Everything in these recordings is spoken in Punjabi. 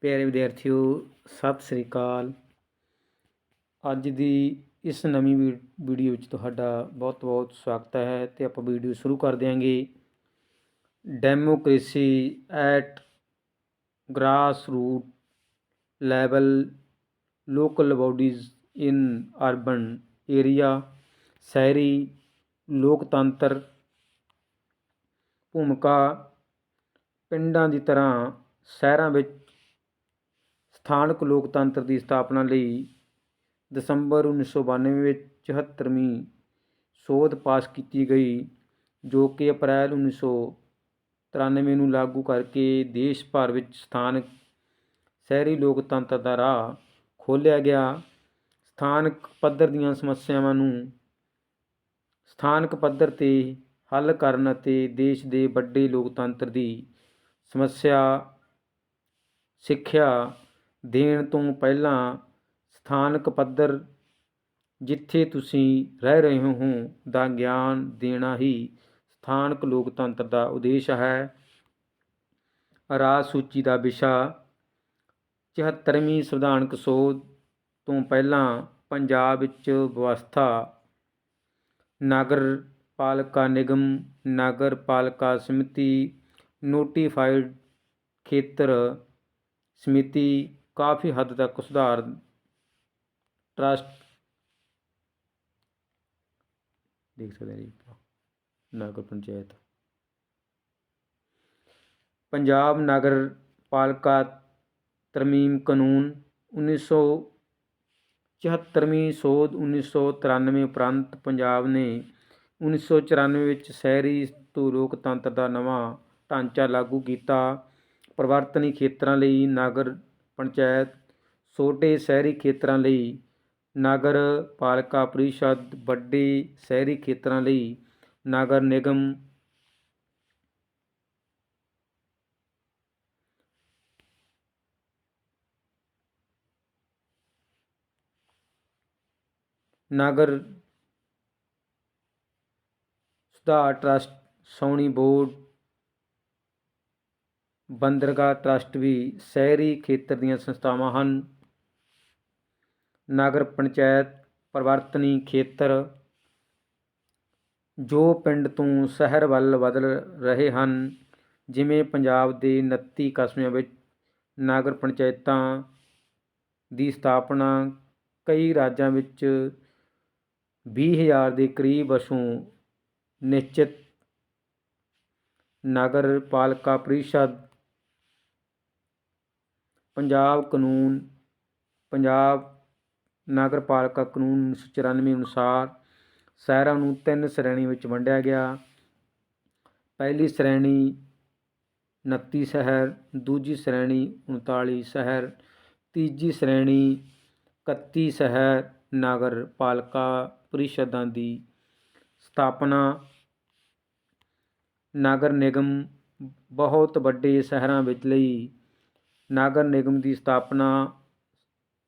ਪਿਆਰੇ ਵਿਦਿਆਰਥੀਓ, ਸਤਿ ਸ੍ਰੀ ਅਕਾਲ। ਅੱਜ ਦੀ ਇਸ ਨਵੀਂ ਵੀ- ਵੀਡੀਓ ਵਿੱਚ ਤੁਹਾਡਾ ਬਹੁਤ ਬਹੁਤ ਸਵਾਗਤ ਹੈ ਤੇ ਆਪਾਂ ਵੀਡੀਓ ਸ਼ੁਰੂ ਕਰ ਦਿਆਂਗੇ। Democracy at grass root level local bodies in urban area, ਸ਼ਹਿਰੀ ਲੋਕਤੰਤਰ ਭੂਮਿਕਾ ਪਿੰਡਾਂ ਦੀ ਤਰ੍ਹਾਂ ਸ਼ਹਿਰਾਂ ਵਿੱਚ ਸਥਾਨਕ ਲੋਕਤੰਤਰ ਦੀ ਸਥਾਪਨਾ ਲਈ ਦਸੰਬਰ 1992 ਵਿੱਚ 74ਵੀਂ ਸੋਧ ਪਾਸ ਕੀਤੀ ਗਈ, ਜੋ ਕਿ ਅਪ੍ਰੈਲ 1993 ਨੂੰ ਲਾਗੂ ਕਰਕੇ ਦੇਸ਼ ਭਰ ਵਿੱਚ ਸਥਾਨਕ ਸ਼ਹਿਰੀ ਲੋਕਤੰਤਰ ਦਾ ਰਾਹ ਖੋਲ੍ਹਿਆ ਗਿਆ। ਸਥਾਨਕ ਪੱਧਰ ਦੀਆਂ ਸਮੱਸਿਆਵਾਂ ਨੂੰ ਸਥਾਨਕ ਪੱਧਰ ਤੇ ਹੱਲ ਕਰਨ ਅਤੇ ਦੇਸ਼ ਦੇ ਵੱਡੇ ਲੋਕਤੰਤਰ ਦੀ ਸਮੱਸਿਆ, ਸਿੱਖਿਆ ਦੇਣ ਤੋਂ ਪਹਿਲਾਂ ਸਥਾਨਕ ਪੱਧਰ ਜਿੱਥੇ ਤੁਸੀਂ ਰਹਿ ਰਹੇ ਹੋ ਦਾ ਗਿਆਨ ਦੇਣਾ ਹੀ ਸਥਾਨਕ ਲੋਕਤੰਤਰ ਦਾ ਉਦੇਸ਼ ਹੈ। ਰਾਜ ਸੂਚੀ ਦਾ ਵਿਸ਼ਾ 74ਵੀਂ ਸੰਵਿਧਾਨਕ ਸੋਧ ਤੋਂ ਪਹਿਲਾਂ ਪੰਜਾਬ ਵਿੱਚ ਵਿਵਸਥਾ ਨਗਰ ਪਾਲਿਕਾ ਨਿਗਮ ਨਗਰ ਪਾਲਿਕਾ ਸਮਿਤੀ, ਨੋਟੀਫਾਈਡ ਖੇਤਰ ਸਮਿਤੀ ਕਾਫੀ ਹੱਦ ਤੱਕ ਸੁਧਾਰ ਟਰਸਟ ਦੇਖ ਸਕਦੇ ਹਾਂ ਜੀ ਨਗਰ ਪੰਚਾਇਤ। ਪੰਜਾਬ ਨਗਰ ਪਾਲਿਕਾ ਤਰਮੀਮ ਕਾਨੂੰਨ 1974ਵੀਂ ਸੋਧ 1993 ਉਪਰੰਤ ਪੰਜਾਬ ਨੇ 1994 ਵਿੱਚ ਸ਼ਹਿਰੀ ਤੋਂ ਲੋਕਤੰਤਰ ਦਾ ਨਵਾਂ ਢਾਂਚਾ ਲਾਗੂ ਕੀਤਾ। ਪਰਿਵਰਤਨੀ ਖੇਤਰਾਂ ਲਈ ਨਗਰ ਪੰਚਾਇਤ ਛੋਟੇ ਸ਼ਹਿਰੀ ਖੇਤਰਾਂ ਲਈ, ਨਗਰ ਪਾਲਿਕਾ ਪ੍ਰੀਸ਼ਦ, ਵੱਡੇ ਸ਼ਹਿਰੀ ਖੇਤਰਾਂ ਲਈ, ਨਗਰ ਨਿਗਮ ਨਗਰ ਸੁਧਾਰ ਟਰਸਟ ਸੌਣੀ ਬੋਰਡ ਬੰਦਰਗਾਹ ਟਰੱਸਟ ਵੀ ਸ਼ਹਿਰੀ ਖੇਤਰ ਦੀਆਂ ਸੰਸਥਾਵਾਂ ਹਨ। ਨਗਰ ਪੰਚਾਇਤ ਪਰਿਵਰਤਨੀ ਖੇਤਰ, ਜੋ ਪਿੰਡ ਤੋਂ ਸ਼ਹਿਰ ਵੱਲ ਬਦਲ ਰਹੇ ਹਨ, ਜਿਵੇਂ ਪੰਜਾਬ ਦੇ 29 ਕਸਬਿਆਂ ਵਿੱਚ ਨਗਰ ਪੰਚਾਇਤਾਂ ਦੀ ਸਥਾਪਨਾ, ਕਈ ਰਾਜਾਂ ਵਿੱਚ 20000 ਦੇ ਕਰੀਬ ਵਸੋਂ ਨਿਸ਼ਚਿਤ। ਨਗਰ ਪਾਲਿਕਾ ਪ੍ਰੀਸ਼ਦ ਪੰਜਾਬ ਕਾਨੂੰਨ, ਪੰਜਾਬ ਨਗਰ ਪਾਲਿਕਾ ਕਾਨੂੰਨ 1994 ਅਨੁਸਾਰ ਸ਼ਹਿਰਾਂ ਨੂੰ ਤਿੰਨ ਸ਼੍ਰੇਣੀ ਵਿੱਚ ਵੰਡਿਆ ਗਿਆ। ਪਹਿਲੀ ਸ਼੍ਰੇਣੀ 29 ਸ਼ਹਿਰ, ਦੂਜੀ ਸ਼੍ਰੇਣੀ 39 ਸ਼ਹਿਰ, ਤੀਜੀ ਸ਼੍ਰੇਣੀ 31 ਸ਼ਹਿਰ ਨਗਰ ਪਾਲਿਕਾ ਪ੍ਰੀਸ਼ਦਾਂ ਦੀ ਸਥਾਪਨਾ। ਨਗਰ ਨਿਗਮ ਬਹੁਤ ਵੱਡੇ ਸ਼ਹਿਰਾਂ ਵਿੱਚ ਲਈ ਨਗਰ ਨਿਗਮ ਦੀ ਸਥਾਪਨਾ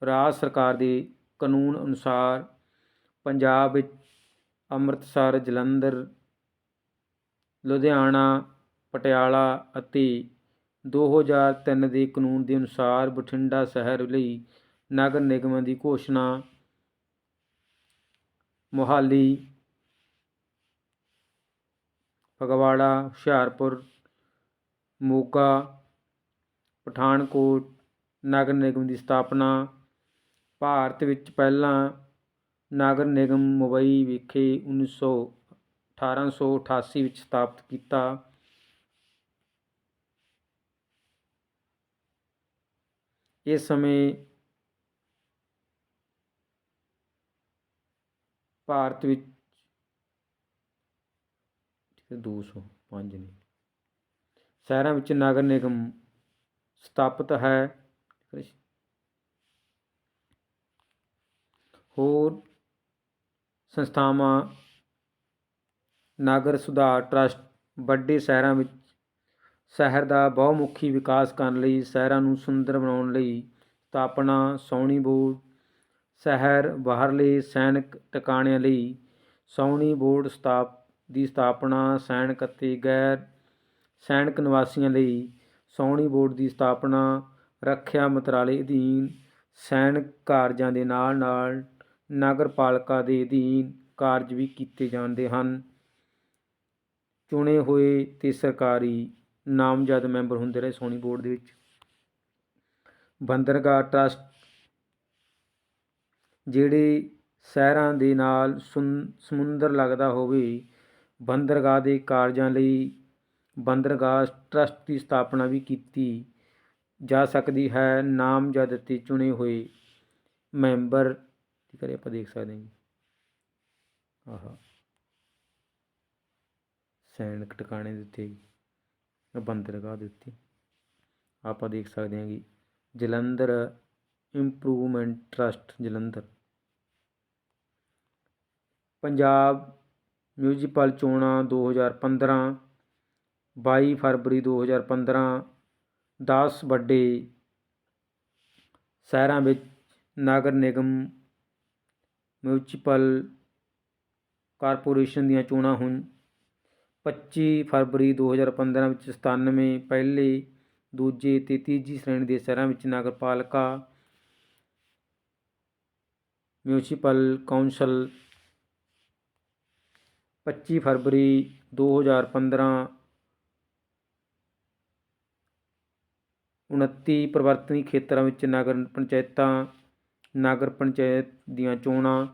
ਰਾਜ ਸਰਕਾਰ ਦੇ ਕਾਨੂੰਨ ਅਨੁਸਾਰ ਪੰਜਾਬ ਵਿੱਚ ਅੰਮ੍ਰਿਤਸਰ, ਜਲੰਧਰ, ਲੁਧਿਆਣਾ, ਪਟਿਆਲਾ ਅਤੇ 2003 ਦੇ ਕਾਨੂੰਨ ਦੇ ਅਨੁਸਾਰ ਬਠਿੰਡਾ ਸ਼ਹਿਰ ਲਈ ਨਗਰ ਨਿਗਮਾਂ ਦੀ ਘੋਸ਼ਣਾ ਮੋਹਾਲੀ, ਫਗਵਾੜਾ, ਹੁਸ਼ਿਆਰਪੁਰ, ਮੋਗਾ ਪਠਾਨਕੋਟ ਨਗਰ ਨਿਗਮ ਦੀ ਸਥਾਪਨਾ। ਭਾਰਤ ਵਿੱਚ ਪਹਿਲਾਂ ਨਗਰ ਨਿਗਮ ਮੁੰਬਈ ਵਿਖੇ 1900 1888 ਵਿੱਚ ਸਥਾਪਿਤ ਕੀਤਾ। ਇਸ ਸਮੇਂ ਭਾਰਤ ਵਿੱਚ 205 ਨੇ ਸ਼ਹਿਰਾਂ ਵਿੱਚ ਨਗਰ ਨਿਗਮ ਸਥਾਪਿਤ ਹੈ। ਹੋਰ ਸੰਸਥਾਵਾਂ, ਨਾਗਰ ਸੁਧਾਰ ਟਰਸਟ, ਵੱਡੇ ਸ਼ਹਿਰਾਂ ਵਿੱਚ, ਸ਼ਹਿਰ ਦਾ ਬਹੁਮੁਖੀ ਵਿਕਾਸ ਕਰਨ ਲਈ, ਸ਼ਹਿਰਾਂ ਨੂੰ ਸੁੰਦਰ ਬਣਾਉਣ ਲਈ ਸਥਾਪਨਾ ਸੌਣੀ ਬੋਰਡ, ਸ਼ਹਿਰ ਬਾਹਰਲੇ ਸੈਨਿਕ ਟਿਕਾਣਿਆਂ ਲਈ ਸੌਣੀ ਬੋਰਡ ਸਥਾਪ, ਦੀ ਸਥਾਪਨਾ, ਸੈਨਿਕ ਅਤੇ ਗੈਰ ਸੈਨਿਕ ਨਿਵਾਸੀਆਂ ਲਈ ਸਾਉਣੀ ਬੋਰਡ ਦੀ ਸਥਾਪਨਾ, ਰੱਖਿਆ ਮੰਤਰਾਲੇ ਅਧੀਨ ਸੈਨਿਕ ਕਾਰਜਾਂ ਦੇ ਨਾਲ ਨਾਲ ਨਗਰਪਾਲਿਕਾ ਦੇ ਅਧੀਨ ਕਾਰਜ ਵੀ ਕੀਤੇ ਜਾਂਦੇ ਹਨ। ਚੁਣੇ ਹੋਏ ਅਤੇ ਸਰਕਾਰੀ ਨਾਮਜ਼ਦ ਮੈਂਬਰ ਹੁੰਦੇ ਰਹੇ ਸੋਨੀ ਬੋਰਡ ਦੇ ਵਿੱਚ। ਬੰਦਰਗਾਹ ਟਰੱਸਟ, ਜਿਹੜੇ ਸ਼ਹਿਰਾਂ ਦੇ ਨਾਲ ਸੁਨ- ਸਮੁੰਦਰ ਲੱਗਦਾ ਹੋਵੇ, ਬੰਦਰਗਾਹ ਦੇ ਕਾਰਜਾਂ ਲਈ ਬੰਦਰਗਾਹ ਟਰੱਸਟ ਦੀ ਸਥਾਪਨਾ ਵੀ ਕੀਤੀ ਜਾ ਸਕਦੀ ਹੈ। ਨਾਮਜ਼ਦ ਅਤੇ ਚੁਣੇ ਹੋਏ ਮੈਂਬਰ ਠੀਕ ਹੈ ਆਪਾਂ ਦੇਖ ਸਕਦੇ ਹਾਂ ਜੀ। ਆਹ। ਸੈਨਿਕ ਟਿਕਾਣੇ ਦੇ ਉੱਤੇ ਬੰਦਰਗਾਹ ਦੇ ਉੱਤੇ। ਆਪਾਂ ਦੇਖ ਸਕਦੇ ਹਾਂ ਕਿ Jalandhar improvement trust, Jalandhar. Punjab municipal ਚੋਣਾਂ 2015 ਬਾਈ ਫਰਵਰੀ 2015 10 ਵੱਡੇ ਸ਼ਹਿਰਾਂ ਵਿੱਚ ਨਗਰ ਨਿਗਮ ਮਿਊਨਿਸਪਲ ਕਾਰਪੋਰੇਸ਼ਨ ਦੀਆਂ ਚੋਣਾਂ ਹੋਣ 25 ਫਰਵਰੀ 2015 ਵਿੱਚ 97 ਪਹਿਲੇ, ਦੂਜੇ ਤੇ ਤੀਜੀ ਸ਼੍ਰੇਣੀ ਦੇ ਸ਼ਹਿਰਾਂ ਵਿੱਚ ਨਗਰਪਾਲਿਕਾ ਮਿਊਂਸੀਪਲ ਕੌਂਸਲ 25 ਫਰਵਰੀ 2015 29 ਪਰਿਵਰਤਨੀ ਖੇਤਰਾਂ ਵਿੱਚ ਨਗਰ ਪੰਚਾਇਤਾਂ, ਨਗਰ ਪੰਚਾਇਤ ਦੀਆਂ ਚੋਣਾਂ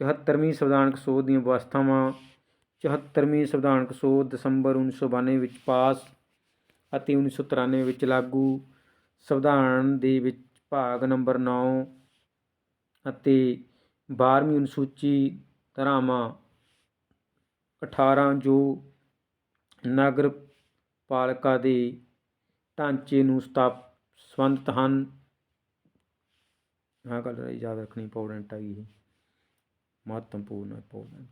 74ਵੀਂ ਸੰਵਿਧਾਨਕ ਸੋਧ ਦੀਆਂ ਵਿਵਸਥਾਵਾਂ 74ਵੀਂ ਸੰਵਿਧਾਨਕ ਸੋਧ ਦਸੰਬਰ 1992 ਵਿੱਚ ਪਾਸ ਅਤੇ 1993 ਵਿੱਚ ਲਾਗੂ, ਸੰਵਿਧਾਨ ਦੇ ਵਿੱਚ ਭਾਗ ਨੰਬਰ 9 ਅਤੇ 12ਵੀਂ ਅਨੁਸੂਚੀ ਧਾਰਾਵਾਂ 18 ਜੋ ਨਗਰ ਪਾਲਿਕਾ ਦੇ ਢਾਂਚੇ ਨੂੰ ਸਥਾਪ, ਸੰਬੰਧਿਤ ਹਨ। ਆਹ ਗੱਲ ਯਾਦ ਰੱਖਣੀ ਇੰਪੋਰਟੈਂਟ ਹੈਗੀ ਇਹ। ਮਹੱਤਵਪੂਰਨ ਇੰਪੋਰਟੈਂਟ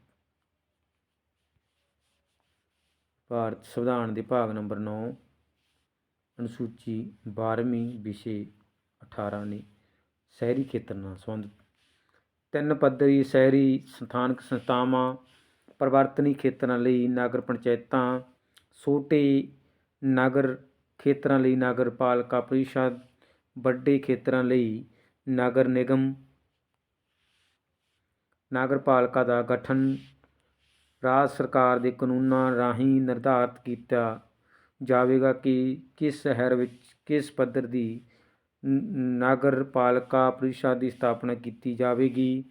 ਭਾਰਤ ਸੰਵਿਧਾਨ ਦੇ ਭਾਗ ਨੰਬਰ 9 ਅਨੁਸੂਚੀ 12ਵੀਂ ਵਿਸ਼ੇ 18 ਨੇ ਸ਼ਹਿਰੀ ਖੇਤਰ ਨਾਲ ਸੰਬੰਧਿਤ। ਤਿੰਨ ਪੱਧਰੀ ਸ਼ਹਿਰੀ ਸਥਾਨਕ ਸੰਸਥਾਵਾਂ, ਪਰਿਵਰਤਨੀ ਖੇਤਰਾਂ ਲਈ ਨਗਰ ਪੰਚਾਇਤਾਂ, ਛੋਟੇ ਨਗਰ ਖੇਤਰਾਂ ਲਈ ਨਗਰ ਪਾਲਿਕਾ ਪ੍ਰੀਸ਼ਦ, ਵੱਡੇ ਖੇਤਰਾਂ ਲਈ ਨਗਰ ਨਿਗਮ, ਨਗਰਪਾਲਿਕਾ ਦਾ ਗਠਨ ਰਾਜ ਸਰਕਾਰ ਦੇ ਕਾਨੂੰਨਾਂ ਰਾਹੀਂ ਨਿਰਧਾਰਤ ਕੀਤਾ ਜਾਵੇਗਾ ਕਿ ਕਿਸ ਸ਼ਹਿਰ ਵਿੱਚ, ਕਿਸ ਪੱਧਰ ਦੀ ਨ- ਨਗਰਪਾਲਿਕਾ ਪ੍ਰੀਸ਼ਦ ਦੀ ਸਥਾਪਨਾ ਕੀਤੀ ਜਾਵੇਗੀ।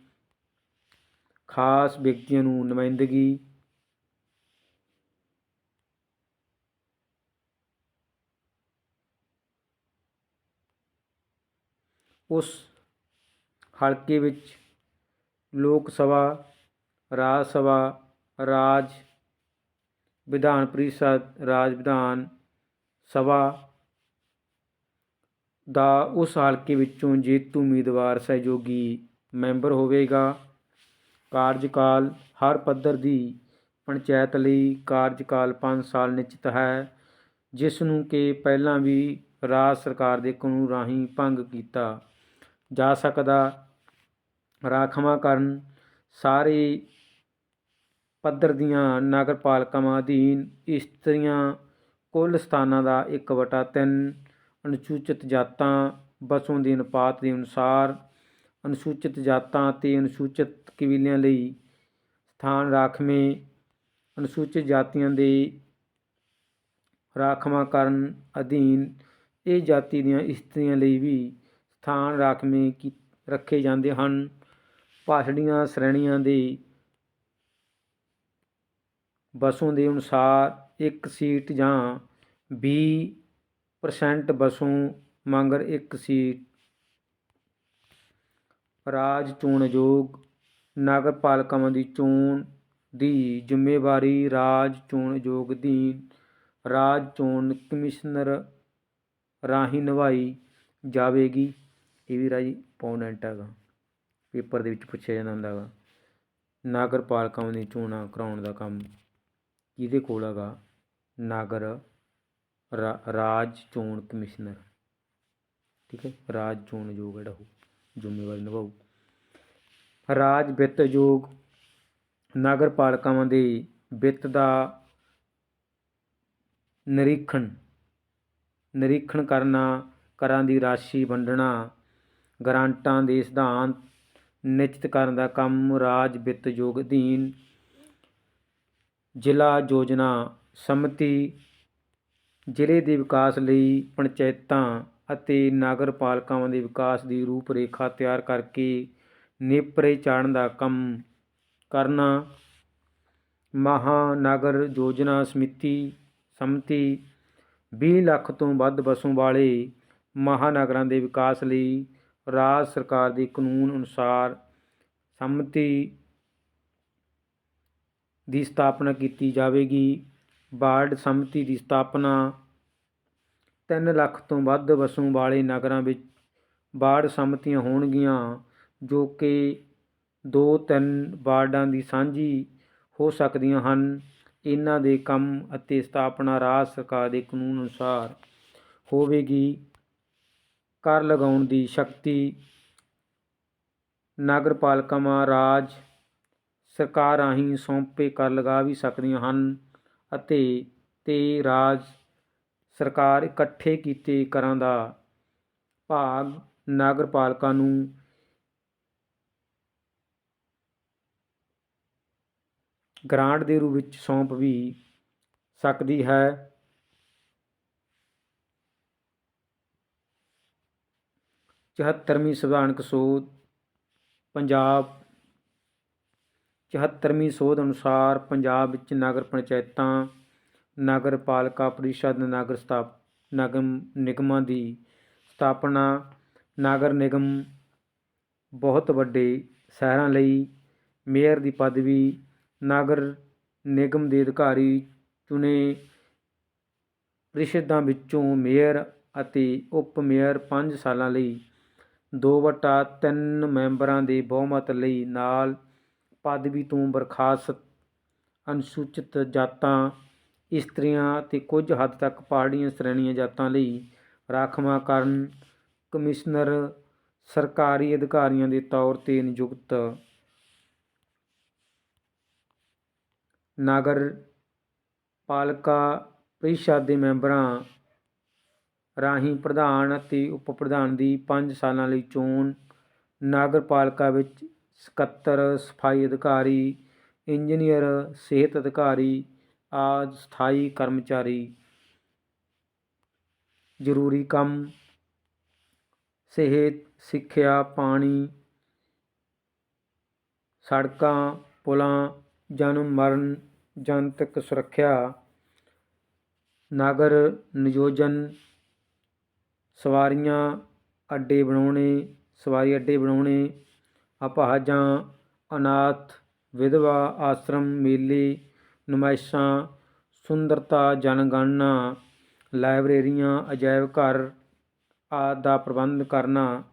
ਖਾਸ ਵਿਅਕਤੀਆਂ ਨੂੰ ਨੁਮਾਇੰਦਗੀ ਉਸ ਹਲਕੇ ਵਿੱਚ ਲੋਕ ਸਭਾ, ਰਾਜ ਸਭਾ, ਰਾਜ ਵਿਧਾਨ ਪਰਿਸ਼ਦ ਰਾਜ ਵਿਧਾਨ ਸਭਾ ਦਾ ਉਸ ਹਲਕੇ ਵਿੱਚੋਂ ਜੇਤੂ ਉਮੀਦਵਾਰ ਸਹਿਯੋਗੀ ਮੈਂਬਰ ਹੋਵੇਗਾ। ਕਾਰਜਕਾਲ ਹਰ ਪੱਧਰ ਦੀ ਪੰਚਾਇਤ ਲਈ ਕਾਰਜਕਾਲ 5 ਸਾਲ ਨਿਸ਼ਚਿਤ ਹੈ, ਜਿਸ ਨੂੰ ਕਿ ਪਹਿਲਾਂ ਵੀ ਰਾਜ ਸਰਕਾਰ ਦੇ ਕਾਨੂੰਨ ਰਾਹੀਂ ਭੰਗ ਕੀਤਾ। ਜਾ ਸਕਦਾ। ਰਾਖਵਾਂਕਰਨ ਸਾਰੇ ਪੱਧਰ ਦੀਆਂ ਨਗਰ ਪਾਲਿਕਾਵਾਂ ਅਧੀਨ ਇਸਤਰੀਆਂ ਕੁੱਲ ਸਥਾਨਾਂ ਦਾ 1/3 ਅਨੁਸੂਚਿਤ ਜਾਤਾਂ ਵਸੋਂ ਦੇ ਅਨੁਪਾਤ ਦੇ ਅਨੁਸਾਰ ਅਨੁਸੂਚਿਤ ਜਾਤਾਂ ਅਤੇ ਅਨੁਸੂਚਿਤ ਕਬੀਲਿਆਂ ਲਈ ਸਥਾਨ ਰਾਖਵੇਂ ਅਨੁਸੂਚਿਤ ਜਾਤੀਆਂ ਦੇ ਰਾਖਵਾਂਕਰਨ ਅਧੀਨ ਇਹ ਜਾਤੀ ਦੀਆਂ ਇਸਤਰੀਆਂ ਲਈ ਵੀ ਸਥਾਨ ਰਾਖਵੇਂ ਕੀ, ਰੱਖੇ ਜਾਂਦੇ ਹਨ। ਭਾਸ਼ੜੀਆਂ ਸ਼੍ਰੇਣੀਆਂ ਦੇ ਵਸੋਂ ਦੇ ਅਨੁਸਾਰ ਇੱਕ ਸੀਟ ਜਾਂ 20% ਵਸੋਂ ਮਗਰ ਇੱਕ ਸੀਟ। ਰਾਜ ਚੋਣ ਆਯੋਗ ਨਗਰ ਪਾਲਿਕਾਵਾਂ ਦੀ ਚੋਣ ਦੀ ਜ਼ਿੰਮੇਵਾਰੀ ਰਾਜ ਚੋਣ ਆਯੋਗ ਅਧੀਨ ਰਾਜ ਚੋਣ ਕਮਿਸ਼ਨਰ ਰਾਹੀਂ ਨਿਭਾਈ ਜਾਵੇਗੀ। ਇਹ ਵੀ ਰਾਜੀ ਇੰਪੋਰਟੈਂਟ ਹੈਗਾ। ਪੇਪਰ ਦੇ ਵਿੱਚ ਪੁੱਛਿਆ ਜਾਂਦਾ ਹੁੰਦਾ ਹੈਗਾ ਨਾਗਰ ਪਾਲਿਕਾਵਾਂ ਦੀਆਂ ਚੋਣਾਂ ਕਰਾਉਣ ਦਾ ਕੰਮ ਕਿਹਦੇ ਕੋਲ ਹੈਗਾ? ਨਾਗਰ, ਰਾ- ਰਾਜ ਚੋਣ ਕਮਿਸ਼ਨਰ। ਠੀਕ ਹੈ, ਰਾਜ ਚੋਣ ਆਯੋਗ ਜਿਹੜਾ ਉਹ ਜ਼ਿੰਮੇਵਾਰੀ ਨਿਭਾਊ। ਰਾਜ ਵਿੱਤ ਆਯੋਗ ਨਗਰਪਾਲਿਕਾਵਾਂ ਦੇ ਵਿੱਤ ਦਾ ਨਿਰੀਖਣ ਨਿਰੀਖਣ ਕਰਨਾ ਕਰਾਂ ਦੀ ਰਾਸ਼ੀ ਵੰਡਣਾ ਗਰਾਂਟਾਂ ਦੇ ਸਿਧਾਂਤ ਨਿਸ਼ਚਿਤ ਕਰਨ ਦਾ ਕੰਮ ਰਾਜ ਵਿੱਤ ਯੋਗ ਅਧੀਨ ਜ਼ਿਲ੍ਹਾ ਯੋਜਨਾ ਸਮਿਤੀ, ਜ਼ਿਲ੍ਹੇ ਦੇ ਵਿਕਾਸ ਲਈ ਪੰਚਾਇਤਾਂ ਅਤੇ ਨਗਰਪਾਲਿਕਾਵਾਂ ਦੇ ਵਿਕਾਸ ਦੀ ਰੂਪ ਰੇਖਾ ਤਿਆਰ ਕਰਕੇ ਨੇਪਰੇ ਚਾੜਨ ਦਾ ਕੰਮ ਕਰਨਾ, ਮਹਾਨਗਰ ਯੋਜਨਾ ਸਮਿਤੀ ਸੰਮਤੀ 20 ਲੱਖ ਤੋਂ ਵੱਧ ਵਸੋਂ ਵਾਲੇ ਮਹਾਨਗਰਾਂ ਦੇ ਵਿਕਾਸ ਲਈ ਰਾਜ ਸਰਕਾਰ ਦੇ ਕਾਨੂੰਨ ਅਨੁਸਾਰ ਸੰਮਤੀ ਦੀ ਸਥਾਪਨਾ ਕੀਤੀ ਜਾਵੇਗੀ। ਬਾਰਡ ਸੰਮਤੀ ਦੀ ਸਥਾਪਨਾ 3 ਲੱਖ ਤੋਂ ਵੱਧ ਵਸੋਂ ਵਾਲੇ ਨਗਰਾਂ ਵਿੱਚ ਵਾਰਡ ਸੰਮਤੀਆਂ ਹੋਣਗੀਆਂ, ਜੋ ਕਿ 2-3 ਵਾਰਡਾਂ ਦੀ ਸਾਂਝੀ ਹੋ ਸਕਦੀਆਂ ਹਨ। ਇਹਨਾਂ ਦੇ ਕੰਮ ਅਤੇ ਸਥਾਪਨਾ ਰਾਜ ਸਰਕਾਰ ਦੇ ਕਾਨੂੰਨ ਅਨੁਸਾਰ ਹੋਵੇਗੀ। ਕਰ ਲਗਾਉਣ ਦੀ ਸ਼ਕਤੀ। ਨਗਰਪਾਲਿਕਾਵਾਂ ਰਾਜ ਸਰਕਾਰ ਰਾਹੀਂ ਸੌਂਪੇ ਕਰ ਲਗਾ ਵੀ ਸਕਦੀਆਂ ਹਨ ਅਤੇ ਤੇ ਰਾਜ ਸਰਕਾਰ ਇਕੱਠੇ ਕੀਤੇ ਕਰਾਂ ਦਾ ਭਾਗ ਨਗਰਪਾਲਿਕਾ ਨੂੰ ਗ੍ਰਾਂਟ ਦੇ ਰੂਪ ਵਿੱਚ ਸੌਂਪ ਵੀ ਸਕਦੀ ਹੈ। ਚੁਹੱਤਰਵੀਂ ਸੰਵਿਧਾਨਕ ਸੋਧ, ਪੰਜਾਬ। ਚੁਹੱਤਰਵੀਂ ਸੋਧ ਅਨੁਸਾਰ ਪੰਜਾਬ ਵਿੱਚ ਨਗਰ ਪੰਚਾਇਤਾਂ ਨਗਰ ਪਾਲਿਕਾ ਪ੍ਰੀਸ਼ਦ, ਨਗਰ ਸਥਾਪ, ਨਗਮ ਨਿਗਮਾਂ ਦੀ ਸਥਾਪਨਾ, ਨਗਰ ਨਿਗਮ ਬਹੁਤ ਵੱਡੇ ਸ਼ਹਿਰਾਂ ਲਈ ਮੇਅਰ ਦੀ ਪਦਵੀ, ਨਗਰ ਨਿਗਮ ਦੇ ਅਧਿਕਾਰੀ ਚੁਣੇ ਪ੍ਰੀਸ਼ਦਾਂ ਵਿੱਚੋਂ ਮੇਅਰ ਅਤੇ ਉਪ ਮੇਅਰ 5 ਸਾਲਾਂ ਲਈ 2/3 ਮੈਂਬਰਾਂ ਦੇ ਬਹੁਮਤ ਲਈ ਨਾਲ ਪਦਵੀ ਤੋਂ ਬਰਖਾਸਤ, ਅਨੁਸੂਚਿਤ ਜਾਤਾਂ, ਇਸਤਰੀਆਂ ਅਤੇ ਕੁਝ ਹੱਦ ਤੱਕ ਪਹਾੜੀਆਂ ਸ਼੍ਰੇਣੀਆਂ ਜਾਤਾਂ ਲਈ ਰਾਖਵਾਂਕਰਨ ਕਮਿਸ਼ਨਰ ਸਰਕਾਰੀ ਅਧਿਕਾਰੀਆਂ ਦੇ ਤੌਰ ਤੇ ਨਿਯੁਕਤ। ਨਾਗਰ ਪਾਲਿਕਾ ਪ੍ਰੀਸ਼ਦ ਦੇ ਮੈਂਬਰਾਂ ਰਾਹੀਂ ਪ੍ਰਧਾਨ ਅਤੇ ਉਪ ਪ੍ਰਧਾਨ ਦੀ ਪੰਜ ਸਾਲਾਂ ਲਈ ਚੋਣ, ਨਗਰਪਾਲਿਕਾ ਵਿੱਚ ਸਕੱਤਰ, ਸਫ਼ਾਈ ਅਧਿਕਾਰੀ, ਇੰਜੀਨੀਅਰ, ਸਿਹਤ ਅਧਿਕਾਰੀ, ਆਦਿ ਸਥਾਈ ਕਰਮਚਾਰੀ। ਜ਼ਰੂਰੀ ਕੰਮ, ਸਿਹਤ, ਸਿੱਖਿਆ, ਪਾਣੀ, ਸੜਕਾਂ, ਪੁਲਾਂ, ਜਨਮ, ਮਰਨ, ਜਨਤਕ ਸੁਰੱਖਿਆ, ਨਗਰ ਨਿਯੋਜਨ ਸਵਾਰੀਆਂ ਅੱਡੇ ਬਣਾਉਣੇ, ਸਵਾਰੀ ਅੱਡੇ ਬਣਾਉਣੇ, ਅਪਾਹਜਾਂ, ਅਨਾਥ, ਵਿਧਵਾ, ਆਸ਼ਰਮ, ਮੇਲੇ, ਨੁਮਾਇਸ਼ਾਂ, ਸੁੰਦਰਤਾ, ਜਨਗਣਨਾ, ਲਾਇਬ੍ਰੇਰੀਆਂ, ਅਜਾਇਬ ਘਰ ਆਦਿ ਦਾ ਪ੍ਰਬੰਧ ਕਰਨਾ,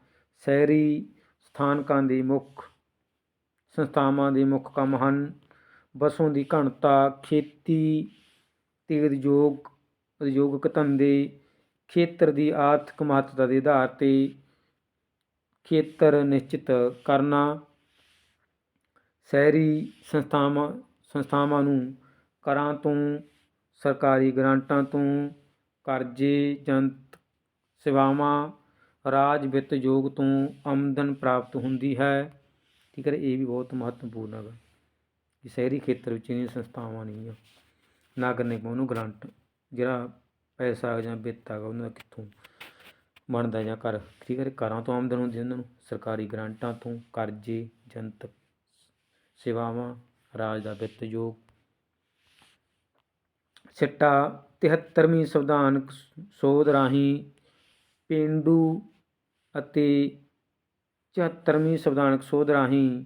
ਸ਼ਹਿਰੀ ਸਥਾਨਕਾਂ ਦੇ ਮੁੱਖ ਸੰਸਥਾਵਾਂ ਦੇ ਮੁੱਖ ਕੰਮ ਹਨ। ਵਸੋਂ ਦੀ ਘਣਤਾ, ਖੇਤੀ, ਤੇ ਉਦਯੋਗ, ਉਦਯੋਗਿਕ ਧੰਦੇ ਖੇਤਰ ਦੀ ਆਰਥਿਕ ਮਹੱਤਤਾ ਦੇ ਆਧਾਰ ਤੇ ਖੇਤਰ ਨਿਸ਼ਚਿਤ ਕਰਨਾ, ਸ਼ਹਿਰੀ ਸੰਸਥਾਵਾਂ ਸੰਸਥਾਵਾਂ ਨੂੰ ਕਰਾਂ ਤੋਂ, ਸਰਕਾਰੀ ਗ੍ਰਾਂਟਾਂ ਤੋਂ, ਕਰਜ਼ੇ ਜਨਤ ਸੇਵਾਵਾਂ, ਰਾਜ ਵਿੱਤ ਯੋਗ ਤੋਂ ਆਮਦਨ ਪ੍ਰਾਪਤ ਹੁੰਦੀ ਹੈ। ਠੀਕ ਹੈ ਇਹ ਵੀ ਬਹੁਤ ਮਹੱਤਵਪੂਰਨ ਹੈਗਾ ਕਿ ਸ਼ਹਿਰੀ ਖੇਤਰ ਵਿੱਚ ਇਹਨੀਆਂ ਸੰਸਥਾਵਾਂ ਨਹੀਂ ਆ। ਨਗਰ ਨਿਗਮ ਨੂੰ ਗ੍ਰਾਂਟ, ਜਿਹੜਾ ਪੈਸਾ ਜਾਂ ਵਿੱਤ ਗਾ, ਉਹਨਾਂ ਦਾ ਕਿੱਥੋਂ ਬਣਦਾ ਜਾਂ ਕਰ ਠੀਕ ਹੈ ਕਰਾਂ ਤੋਂ ਆਮਦਨ ਹੁੰਦੀ ਉਹਨਾਂ ਨੂੰ? ਸਰਕਾਰੀ ਗ੍ਰਾਂਟਾਂ ਤੋਂ ਕਰਜ਼ੇ ਜਨਤਕ ਸੇਵਾਵਾਂ, ਰਾਜ ਦਾ ਵਿੱਤ ਯੋਗ। ਸਿੱਟਾ 73ਵੀਂ ਸੰਵਿਧਾਨਕ ਸੋਧ ਰਾਹੀਂ ਪੇਂਡੂ ਅਤੇ 74ਵੀਂ ਸੰਵਿਧਾਨਕ ਸੋਧ ਰਾਹੀਂ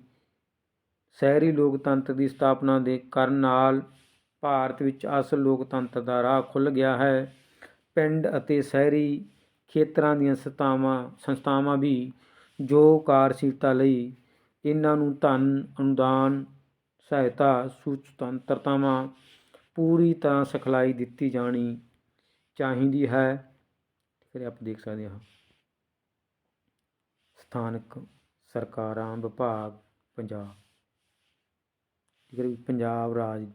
ਸ਼ਹਿਰੀ ਲੋਕਤੰਤਰ ਦੀ ਸਥਾਪਨਾ ਦੇ ਕਰਨ ਨਾਲ ਭਾਰਤ ਵਿੱਚ ਅਸਲ ਲੋਕਤੰਤਰ ਦਾ ਰਾਹ ਖੁੱਲ੍ਹ ਗਿਆ ਹੈ। ਪਿੰਡ ਅਤੇ ਸ਼ਹਿਰੀ ਖੇਤਰਾਂ ਦੀਆਂ ਸੰਸਥਾਵਾਂ ਸੰਸਥਾਵਾਂ ਵੀ ਜੋ ਕਾਰਜਸ਼ੀਲਤਾ ਲਈ ਇਹਨਾਂ ਨੂੰ ਧਨ, ਅਨੁਦਾਨ, ਸਹਾਇਤਾ ਸੁਤੰਤਰਤਾਵਾਂ ਪੂਰੀ ਤਰ੍ਹਾਂ ਸਿਖਲਾਈ ਦਿੱਤੀ ਜਾਣੀ ਚਾਹੀਦੀ ਹੈ। ਫਿਰ ਆਪ ਦੇਖ ਸਕਦੇ ਹਾਂ। ਸਥਾਨਕ ਸਰਕਾਰਾਂ ਵਿਭਾਗ, ਪੰਜਾਬ। ਠੀਕ ਹੈ ਪੰਜਾਬ ਰਾਜ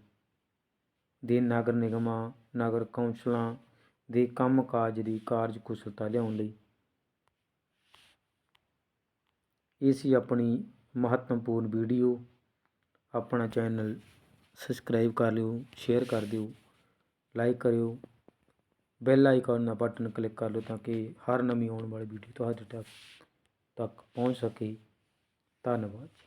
ਦੇ ਨਗਰ ਨਿਗਮਾਂ, ਨਗਰ ਕੌਂਸਲਾਂ ਦੇ ਕੰਮਕਾਜ ਦੀ ਕਾਰਜ ਕੁਸ਼ਲਤਾ ਲਿਆਉਣ ਲਈ। ਇਹ ਸੀ ਆਪਣੀ ਮਹੱਤਵਪੂਰਨ ਵੀਡੀਓ। ਆਪਣਾ ਚੈਨਲ ਸਬਸਕ੍ਰਾਈਬ ਕਰ ਲਿਓ, ਸ਼ੇਅਰ ਕਰ ਦਿਓ, ਲਾਈਕ ਕਰਿਓ, ਬੈਲ ਆਈਕਨ ਦਾ ਬਟਨ ਕਲਿੱਕ ਕਰ ਲਓ ਤਾਂ ਕਿ ਹਰ ਨਵੀਂ ਆਉਣ ਵਾਲੀ ਵੀਡੀਓ ਤੁਹਾਡੇ ਤੱਕ ਤੱਕ ਪਹੁੰਚ ਸਕੇ। ਧੰਨਵਾਦ